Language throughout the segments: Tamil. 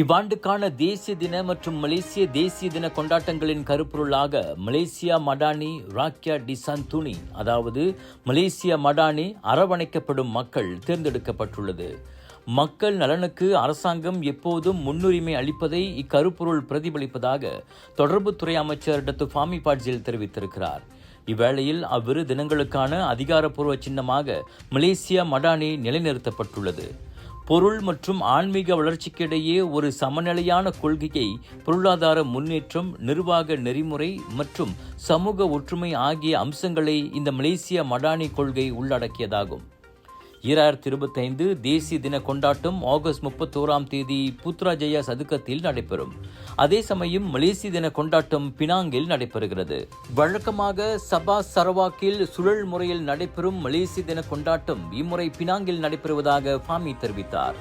இவ்வாண்டுக்கான தேசிய தின மற்றும் மலேசிய தேசிய தின கொண்டாட்டங்களின் கருப்பொருளாக மலேசியா மடானி ராக்கியா டிசாந்துனி அதாவது மலேசியா மடானி அரவணைக்கப்படும் மக்கள் தேர்ந்தெடுக்கப்பட்டுள்ளது. மக்கள் நலனுக்கு அரசாங்கம் எப்போதும் முன்னுரிமை அளிப்பதை இக்கருப்பொருள் பிரதிபலிப்பதாக தொடர்புத்துறை அமைச்சர் டத்து ஃபாமி பாட்ஜில் தெரிவித்திருக்கிறார். இவ்வேளையில் அவ்விரு தினங்களுக்கான அதிகாரப்பூர்வ சின்னமாக மலேசியா மடானி நிலைநிறுத்தப்பட்டுள்ளது. பொருள் மற்றும் ஆன்மீக வளர்ச்சிக்கிடையே ஒரு சமநிலையான கொள்கையை பொருளாதார முன்னேற்றம் நிர்வாக நெறிமுறை மற்றும் சமூக ஒற்றுமை ஆகிய அம்சங்களை இந்த மலேசிய மடானி கொள்கை உள்ளடக்கியதாகும். ஈராயிரத்தி இருபத்தைந்து தேசிய தின கொண்டாட்டம் ஆகஸ்ட் முப்பத்தோராம் தேதி புத்ராஜயா சதுக்கத்தில் நடைபெறும். அதே சமயம் மலேசிய தின கொண்டாட்டம் பினாங்கில் நடைபெறுகிறது. வழக்கமாக சபா சரவாக்கில் சுழல் முறையில் நடைபெறும் மலேசிய தின கொண்டாட்டம் இம்முறை பினாங்கில் நடைபெறுவதாக ஃபாமி தெரிவித்தார்.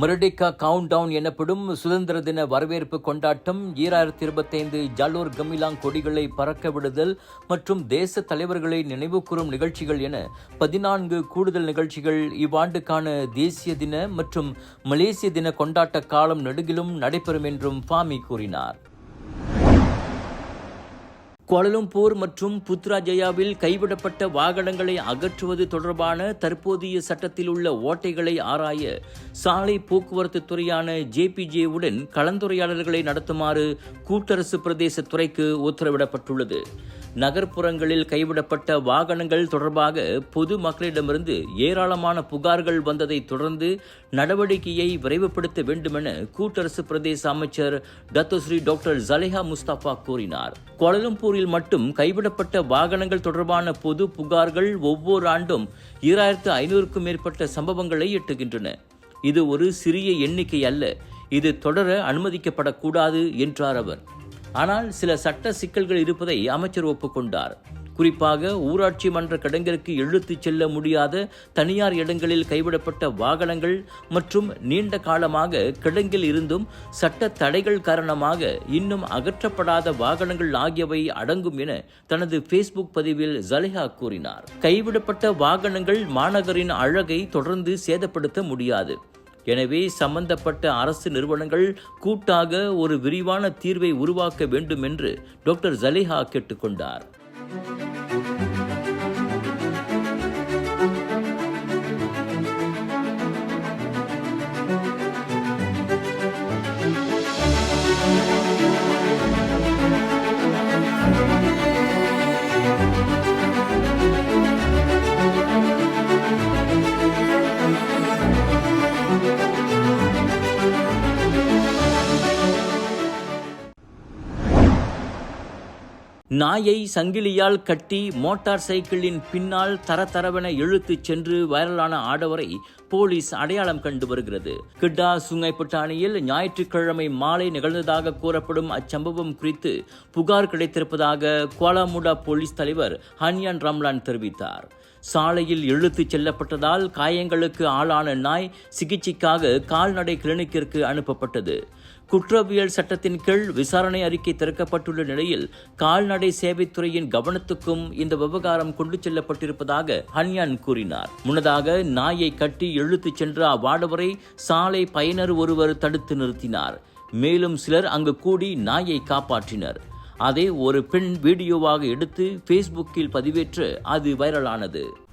மரடேக்கா கவுண்ட் டவுன் எனப்படும் சுதந்திர தின வரவேற்பு கொண்டாட்டம் ஈராயிரத்தி இருபத்தைந்து ஜாலோர் கமிலாங் கொடிகளை பறக்க விடுதல் மற்றும் தேச தலைவர்களை நினைவுகூரும் நிகழ்ச்சிகள் என பதினான்கு கூடுதல் நிகழ்ச்சிகள் இவ்வாண்டுக்கான தேசிய தின மற்றும் மலேசிய தின கொண்டாட்ட காலம் நெடுகிலும் நடைபெறும் என்றும் ஃபாமி கூறினார். கோலலம்பூர் மற்றும் புத்ராஜயாவில் கைவிடப்பட்ட வாகனங்களை அகற்றுவது தொடர்பான தற்போதைய சட்டத்தில் உள்ள ஓட்டைகளை ஆராய சாலை போக்குவரத்து துறையான ஜேபிஜேவுடன் கலந்துரையாடல்களை நடத்துமாறு கூட்டரசு பிரதேச துறைக்கு உத்தரவிடப்பட்டுள்ளது. நகர்ப்புறங்களில் கைவிடப்பட்ட வாகனங்கள் தொடர்பாக பொது மக்களிடமிருந்து ஏராளமான புகார்கள் வந்ததை தொடர்ந்து நடவடிக்கையை விரைவுபடுத்த வேண்டுமென கூட்டரசு பிரதேச அமைச்சர் டத்தோஸ்ரீ டாக்டர் ஜலேஹா முஸ்தபா கூறினார். கோலலம்பூரில் மட்டும் கைவிடப்பட்ட வாகனங்கள் தொடர்பான பொது புகார்கள் ஒவ்வொரு ஆண்டும் ஈராயிரத்து ஐநூறுக்கும் மேற்பட்ட சம்பவங்களை எட்டுகின்றன. இது ஒரு சிறிய எண்ணிக்கை அல்ல. இது தொடர அனுமதிக்கப்படக்கூடாது என்றார் அவர். ஆனால் சில சட்ட சிக்கல்கள் இருப்பதை அமைச்சர் ஒப்புக்கொண்டார். குறிப்பாக ஊராட்சி மன்ற கிடங்கிற்கு இழுத்துச் செல்ல முடியாத தனியார் இடங்களில் கைவிடப்பட்ட வாகனங்கள் மற்றும் நீண்ட காலமாக கிடங்கில் இருந்தும் சட்ட தடைகள் காரணமாக இன்னும் அகற்றப்படாத வாகனங்கள் ஆகியவை அடங்கும் என தனது ஃபேஸ்புக் பதிவில் ஜலிஹா கூறினார். கைவிடப்பட்ட வாகனங்கள் மாநகரின் அழகை தொடர்ந்து சேதப்படுத்த முடியாது. எனவே சம்பந்தப்பட்ட அரசு நிறுவனங்கள் கூட்டாக ஒரு விரிவான தீர்வை உருவாக்க வேண்டும் என்று டாக்டர் ஜலிஹா கேட்டுக்கொண்டார். நாயை சங்கிலியால் கட்டி மோட்டார் சைக்கிளின் பின்னால் தரதரவென இழுத்துச் சென்று வைரலான ஆடவரை போலீஸ் அடையாளம் கண்டு வருகிறது. கிட்டா சுங்கைப்பட்டாணியில் ஞாயிற்றுக்கிழமை மாலை நிகழ்ந்ததாக கூறப்படும் அச்சம்பவம் குறித்து புகார் கிடைத்திருப்பதாக கோலாமுடா போலீஸ் தலைவர் ஹன்யான் ரம்லான் தெரிவித்தார். சாலையில் இழுத்துச் செல்லப்பட்டதால் காயங்களுக்கு ஆளான நாய் சிகிச்சைக்காக கால்நடை கிளினிக்கிற்கு அனுப்பப்பட்டது. குற்றவியல் சட்டத்தின் கீழ் விசாரணை அறிக்கை திறக்கப்பட்டுள்ள நிலையில் கால்நடை சேவைத்துறையின் கவனத்துக்கும் இந்த விவகாரம் கொண்டு செல்லப்பட்டிருப்பதாக ஹன்யான் கூறினார். முன்னதாக நாயை கட்டி இழுத்துச் சென்ற அவ்வாடவரை சாலை பயனர் ஒருவர் தடுத்து நிறுத்தினார். மேலும் சிலர் அங்கு கூடி நாயை காப்பாற்றினர். அதை ஒரு பெண் வீடியோவாக எடுத்து ஃபேஸ்புக்கில் பதிவேற்று அது வைரலானது.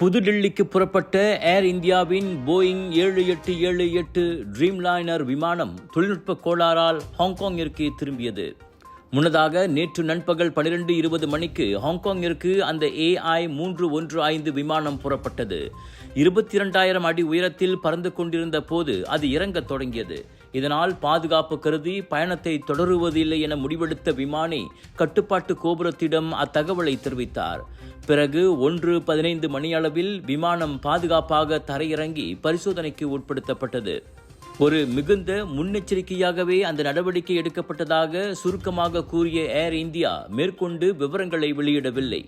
புதுடில்லிக்கு புறப்பட்ட ஏர் இந்தியாவின் போயிங் ஏழு எட்டு ஏழு எட்டு ட்ரீம் லைனர் விமானம் தொழில்நுட்ப கோளாறால் ஹாங்காங்கிற்கு திரும்பியது. முன்னதாக நேற்று நண்பகல் பனிரெண்டு இருபது மணிக்கு ஹாங்காங்கிற்கு அந்த ஏஐ மூன்று ஒன்று ஐந்து விமானம் புறப்பட்டது. இருபத்தி இரண்டாயிரம் அடி உயரத்தில் பறந்து கொண்டிருந்த போது அது இறங்கத் தொடங்கியது. இதனால் பாதுகாப்பு கருதி பயணத்தை தொடருவதில்லை என முடிவெடுத்த விமானி கட்டுப்பாட்டு கோபுரத்திடம் அத்தகவலை தெரிவித்தார். பிறகு ஒன்று பதினைந்து மணியளவில் விமானம் பாதுகாப்பாக தரையிறங்கி பரிசோதனைக்கு உட்படுத்தப்பட்டது. ஒரு மிகுந்த முன்னெச்சரிக்கையாகவே அந்த நடவடிக்கை எடுக்கப்பட்டதாக சுருக்கமாக கூறிய ஏர் இந்தியா மேற்கொண்டு விவரங்களை வெளியிடவில்லை.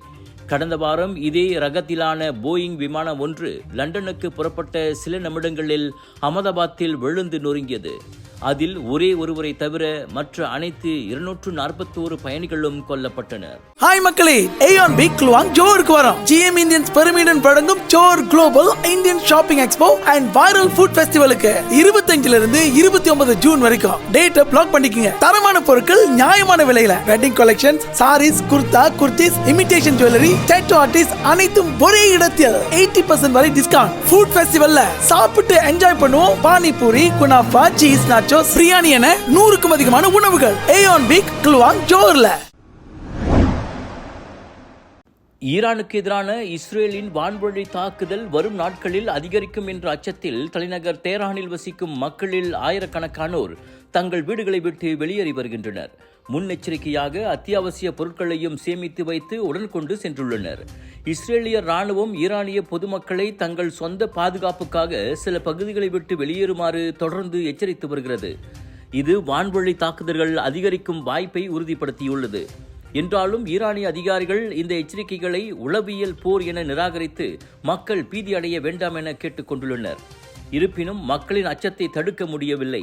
கடந்த வாரம் இதே ரகத்திலான போயிங் விமானம் ஒன்று லண்டனுக்கு புறப்பட்ட சில நிமிடங்களில் அகமதாபாத்தில் விழுந்து நொறுங்கியது. அதில் ஒரே ஒருவரை தவிர மற்ற அனைத்து இருநூற்று நாற்பத்தோரு பயணிகளும் கொல்லப்பட்டனர். ஹாய் மக்களே ஏயான் பிக் லுவாங் ஜோருக்கு வரோம் ஜிஎம் இந்தியன்ஸ் பெருமிடன் வழங்கும் ஜோர் global Indian shopping expo and viral food ஃபெஸ்டிவலுக்கு இருபத்தஞ்சுல இருந்து இருபத்தி ஒன்பது ஜூன் வரைக்கும். டேட்டை பிளாக் பண்ணிக்கங்க. தரமான பொருட்கள் நியாயமான விலையில. Wedding collections saris kurta kurtis imitation jewellery tattoo artist அனைத்தும் ஒரே இடத்தில். எயிட்டி பர்சன்ட் வரை டிஸ்கவுண்ட் ஃபுட் ஃபெஸ்டிவல்ல சாப்பிட்டு என்ஜாய் பண்ணுவோம். Panipuri kunafa cheese nachos biryani என நூறுக்கும் அதிகமான உணவுகள். ஏயான் பிக் குலுவாங் ஜோர்ல ஈரானுக்கு எதிரான இஸ்ரேலின் வான்வழி தாக்குதல் வரும் நாட்களில் அதிகரிக்கும் என்ற அச்சத்தில் தலைநகர் தேரானில் வசிக்கும் மக்களில் ஆயிரக்கணக்கானோர் தங்கள் வீடுகளை விட்டு வெளியேறி வருகின்றனர். முன்னெச்சரிக்கையாக அத்தியாவசிய பொருட்களையும் சேமித்து வைத்து உடன் கொண்டு சென்றுள்ளனர். இஸ்ரேலிய ராணுவம் ஈரானிய பொதுமக்களை தங்கள் சொந்த பாதுகாப்புக்காக சில பகுதிகளை விட்டு வெளியேறுமாறு தொடர்ந்து எச்சரித்து வருகிறது. இது வான்வழி தாக்குதல்கள் அதிகரிக்கும் வாய்ப்பை உறுதிப்படுத்தியுள்ளது. என்றாலும் ஈரானிய அதிகாரிகள் இந்த எச்சரிக்கைகளை உளவியல் போர் என நிராகரித்து மக்கள் பீதியடைய வேண்டாம் என கேட்டுக்கொண்டுள்ளனர் இருப்பினும் மக்களின் அச்சத்தை தடுக்க முடியவில்லை.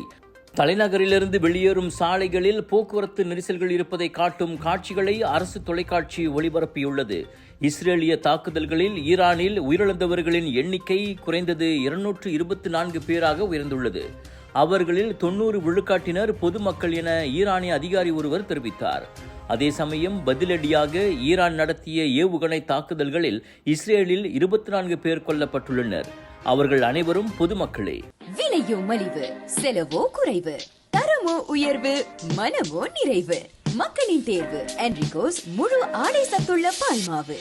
தலைநகரிலிருந்து வெளியேறும் சாலைகளில் போக்குவரத்து நெரிசல்கள் இருப்பதை காட்டும் காட்சிகளை அரசு தொலைக்காட்சி ஒளிபரப்பியுள்ளது. இஸ்ரேலிய தாக்குதல்களில் ஈரானில் உயிரிழந்தவர்களின் எண்ணிக்கை குறைந்தது இருநூற்று இருபத்தி நான்கு பேராக உயர்ந்துள்ளது. அவர்களில் தொன்னூறு விழுக்காட்டினர் பொதுமக்கள் என ஈரானிய அதிகாரி ஒருவர் தெரிவித்தார். அதே சமயம் பதிலடியாக ஈரான் நடத்திய ஏவுகணை தாக்குதல்களில் இஸ்ரேலில் இருபத்தி நான்கு பேர் கொல்லப்பட்டுள்ளனர். அவர்கள் அனைவரும் பொதுமக்களே. விலையோ மலிவு செலவோ குறைவு. தரமோ உயர்வு மனமோ நிறைவு. மக்களின் தேர்வு என்ரிகோஸ் முழு ஆடை சத்துள்ள பால்மாவு.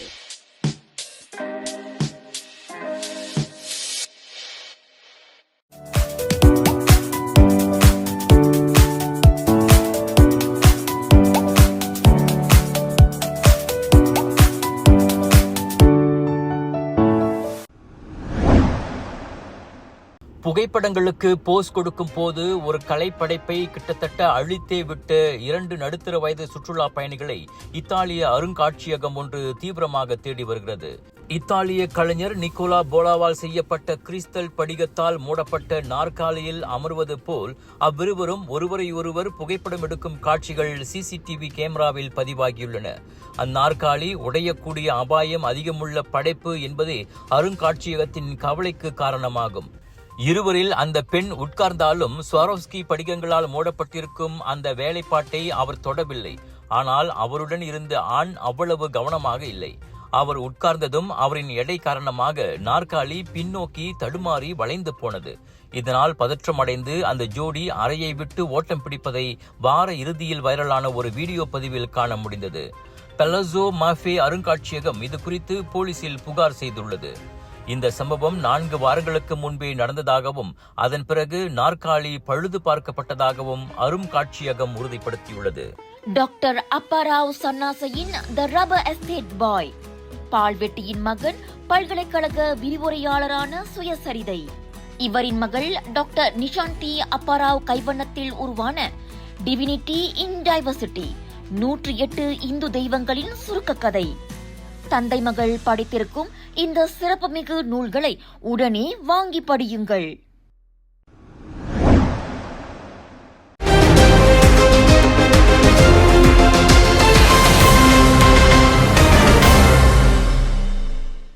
புகைப்படங்களுக்கு போஸ் கொடுக்கும் போது ஒரு கலைப்படைப்பை கிட்டத்தட்ட அழித்தே விட்டு இரண்டு நடுத்தர வயது சுற்றுலா பயணிகளை இத்தாலிய அருங்காட்சியகம் ஒன்று தீவிரமாக தேடி வருகிறது. இத்தாலிய கலைஞர் நிக்கோலா போலாவால் செய்யப்பட்ட கிறிஸ்தல் படிகத்தால் மூடப்பட்ட நாற்காலியில் அமர்வது போல் அவ்விருவரும் ஒருவரையொருவர் புகைப்படம் எடுக்கும் காட்சிகள் சிசிடிவி கேமராவில் பதிவாகியுள்ளன. அந்நாற்காலி உடையக்கூடிய அபாயம் அதிகமுள்ள படைப்பு என்பதே அருங்காட்சியகத்தின் கவலைக்கு காரணமாகும். இருவரில் அந்த பெண் உட்கார்ந்தாலும் ஸ்வாரோவ்ஸ்கி படிகங்களால் மூடப்பட்டிருக்கும் அந்த வேலைப்பாட்டை அவர் தொடவில்லை. ஆனால் அவருடன் இருந்த ஆண் அவ்வளவு கவனமாக இல்லை. அவர் உட்கார்ந்ததும் அவரின் எடை காரணமாக நாற்காலி பின்னோக்கி தடுமாறி வளைந்து போனது. இதனால் பதற்றமடைந்து அந்த ஜோடி அறையை விட்டு ஓட்டம் பிடிப்பதை வார இறுதியில் வைரலான ஒரு வீடியோ பதிவில் காண முடிந்தது. பெலசோ மாஃபே அருங்காட்சியகம் இது குறித்து போலீசில் புகார் செய்துள்ளது. இந்த சம்பவம் நான்கு வாரங்களுக்கு முன்பே நடந்ததாகவும் அதன் பிறகு நாற்காலி பழுது பார்க்கப்பட்டதாகவும் அருங்காட்சியகம் உறுதிப்படுத்தியுள்ளது. டாக்டர் அப்பாராவ் சன்னாசையின் த ரப்பர் எஸ்டேட் பாய் பால்வெட்டியின் மகன் பல்கலைக்கழக விரிவுரையாளரான சுயசரிதை. இவரின் மகள் டாக்டர் நிஷாந்தி அப்பாராவ் கைவண்ணத்தில் உருவான டிவினிட்டி இன் டைவர்சிட்டி நூற்றி எட்டு இந்து தெய்வங்களின் சுருக்க கதை. தந்தை மகள் படித்திருக்கும் இந்த சிறப்புமிகு நூல்களை உடனே வாங்கி படியுங்கள்.